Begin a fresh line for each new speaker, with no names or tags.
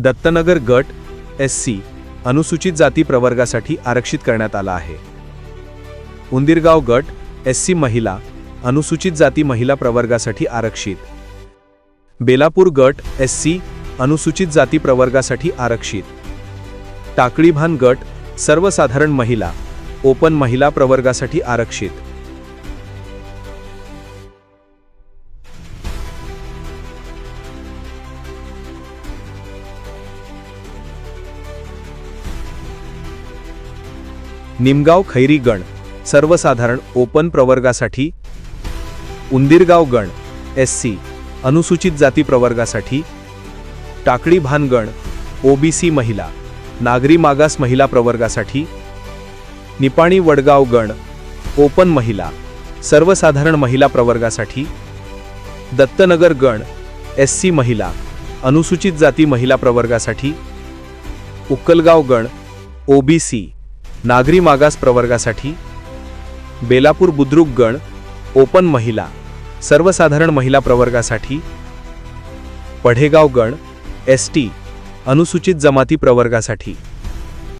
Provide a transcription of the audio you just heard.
दत्तनगर गट S C अनुसूचित जाती प्रवर्गासाठी आरक्षित करण्यात आला आहे. उंदीरगाव गट एस सी महिला अनुसूचित जाती महिला प्रवर्गासाठी आरक्षित. बेलापूर गट एस सी अनुसूचित जाती प्रवर्गासाठी आरक्षित. टाकळीभान गट सर्वसाधारण महिला ओपन महिला प्रवर्गासाठी आरक्षित. निमगाव खैरी गण सर्वसाधारण ओपन प्रवर्गासाठी. उंदीरगाव गण एस सी अनुसूचित जाती प्रवर्गासाठी. टाकळी भानगण ओबीसी महिला नागरी मागास महिला प्रवर्गासाठी. निपाणी वडगाव गण ओपन महिला सर्वसाधारण महिला प्रवर्गासाठी. दत्तनगर गण एस सी महिला अनुसूचित जाती महिला प्रवर्गासाठी. उक्कलगाव गण ओबीसी नागरी मागास प्रवर्गासाठी बेलापूर बुद्रुक गण ओपन महिला सर्वसाधारण महिला प्रवर्गासाठी पढेगाव गण एस टी अनुसूचित जमाती प्रवर्गासाठी.